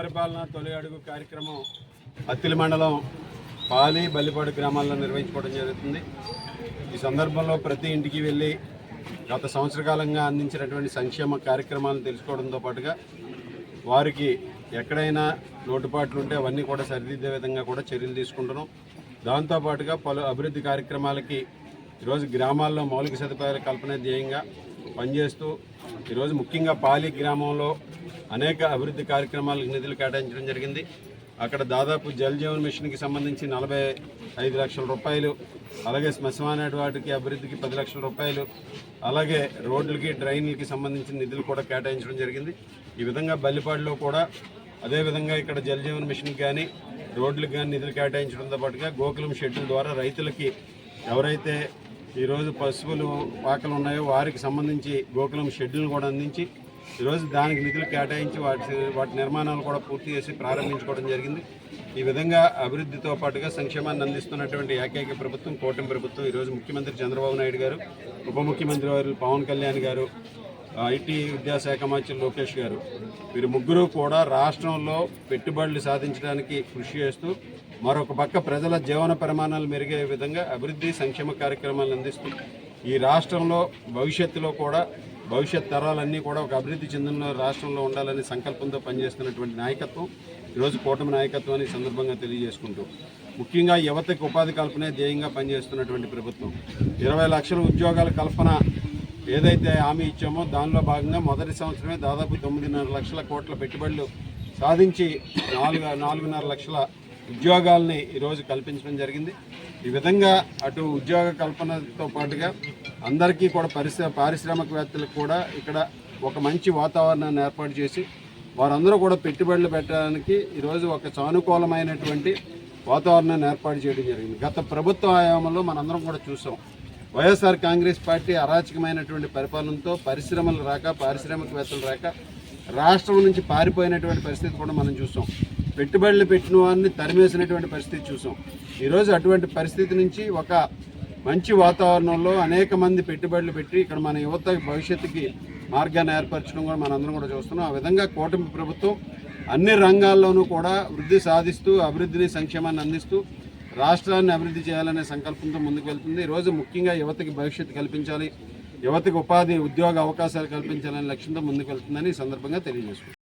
అడుగు కార్యక్రమం అత్తిలి మండలం పాలి బల్లిపాడు గ్రామాల్లో నిర్వహించుకోవడం జరుగుతుంది. ఈ సందర్భంలో ప్రతి ఇంటికి వెళ్ళి గత సంవత్సర కాలంగా అందించినటువంటి సంక్షేమ కార్యక్రమాలను తెలుసుకోవడంతో పాటుగా వారికి ఎక్కడైనా లోటుపాట్లు ఉంటే అవన్నీ కూడా సరిదిద్దే విధంగా కూడా చర్యలు తీసుకుంటున్నాం. దాంతోపాటుగా పలు అభివృద్ధి కార్యక్రమాలకి ఈరోజు గ్రామాల్లో మౌలిక సదుపాయాల కల్పన ధ్యేయంగా పనిచేస్తూ ఈరోజు ముఖ్యంగా పాలి గ్రామంలో అనేక అభివృద్ధి కార్యక్రమాలకు నిధులు కేటాయించడం జరిగింది. అక్కడ దాదాపు జల్ జీవన్ మిషన్కి సంబంధించి నలభై ఐదు లక్షల రూపాయలు అలాగే శ్మశాన వాటికి అభివృద్ధికి పది లక్షల రూపాయలు అలాగే రోడ్లకి డ్రైన్లకి సంబంధించిన నిధులు కూడా కేటాయించడం జరిగింది. ఈ విధంగా బల్లిపాడులో కూడా అదేవిధంగా ఇక్కడ జల్ జీవన్ మిషన్కి కానీ రోడ్లకు కానీ నిధులు కేటాయించడంతో పాటుగా గోకులం షెడ్యూల్ ద్వారా రైతులకి ఎవరైతే ఈరోజు పశువులు పాకలు ఉన్నాయో వారికి సంబంధించి గోకులం షెడ్యూల్ కూడా అందించి ఈరోజు దానికి నిధులు కేటాయించి వాటి వాటి నిర్మాణాలు కూడా పూర్తి చేసి ప్రారంభించుకోవడం జరిగింది. ఈ విధంగా అభివృద్ధితో పాటుగా సంక్షేమాన్ని అందిస్తున్నటువంటి ఏకైక ప్రభుత్వం కూటమి ప్రభుత్వం ఈరోజు ముఖ్యమంత్రి చంద్రబాబు నాయుడు గారు ఉప ముఖ్యమంత్రి వారు పవన్ కళ్యాణ్ గారు ఐటీ విద్యాశాఖ మంత్రి లోకేష్ గారు. వీరు ముగ్గురు కూడా రాష్ట్రంలో పెట్టుబడులు సాధించడానికి కృషి చేస్తూ మరొక పక్క ప్రజల జీవన ప్రమాణాలు మెరుగే విధంగా అభివృద్ధి సంక్షేమ కార్యక్రమాలను అందిస్తూ ఈ రాష్ట్రంలో భవిష్యత్తులో కూడా భవిష్యత్ తరాలన్నీ కూడా ఒక అభివృద్ధి చెందిన రాష్ట్రంలో ఉండాలనే సంకల్పంతో పనిచేస్తున్నటువంటి నాయకత్వం ఈరోజు కూటమి నాయకత్వాన్ని అని సందర్భంగా తెలియజేసుకుంటూ ముఖ్యంగా యువతకు ఉపాధి కల్పనే ధ్యేయంగా పనిచేస్తున్నటువంటి ప్రభుత్వం. ఇరవై లక్షల ఉద్యోగాల కల్పన ఏదైతే హామీ ఇచ్చామో దానిలో భాగంగా మొదటి సంవత్సరమే దాదాపు తొమ్మిదిన్నర లక్షల కోట్ల పెట్టుబడులు సాధించి నాలుగు నాలుగున్నర లక్షల ఉద్యోగాల్ని ఈరోజు కల్పించడం జరిగింది. ఈ విధంగా అటు ఉద్యోగ కల్పనతో పాటుగా అందరికీ కూడా పరిశ్రమ పారిశ్రామికవేత్తలకు కూడా ఇక్కడ ఒక మంచి వాతావరణాన్ని ఏర్పాటు చేసి వారందరూ కూడా పెట్టుబడులు పెట్టడానికి ఈరోజు ఒక సానుకూలమైనటువంటి వాతావరణాన్ని ఏర్పాటు చేయడం జరిగింది. గత ప్రభుత్వ ఆయామంలో మనందరం కూడా చూసాం. వైఎస్ఆర్ కాంగ్రెస్ పార్టీ అరాచకమైనటువంటి పరిపాలనతో పరిశ్రమలు రాక పారిశ్రామికవేత్తలు రాక రాష్ట్రం నుంచి పారిపోయినటువంటి పరిస్థితి కూడా మనం చూసాం. పెట్టుబడులు పెట్టిన వారిని తరిమేసినటువంటి పరిస్థితి చూసాం. ఈరోజు అటువంటి పరిస్థితి నుంచి ఒక మంచి వాతావరణంలో అనేక మంది పెట్టుబడులు పెట్టి ఇక్కడ మన యువత భవిష్యత్తుకి మార్గాన్ని ఏర్పరచడం కూడా మనందరం కూడా చూస్తున్నాం. ఆ విధంగా కూటమి ప్రభుత్వం అన్ని రంగాల్లోనూ కూడా వృద్ధి సాధిస్తూ అభివృద్ధిని సంక్షేమాన్ని అందిస్తూ రాష్ట్రాన్ని అభివృద్ధి చేయాలనే సంకల్పంతో ముందుకు వెళ్తుంది ఈరోజు ముఖ్యంగా యువతకి భవిష్యత్తు కల్పించాలి. యువతకు ఉపాధి ఉద్యోగ అవకాశాలు కల్పించాలనే లక్ష్యంతో ముందుకు వెళ్తుందని ఈ సందర్భంగా తెలియజేసుకుంటాం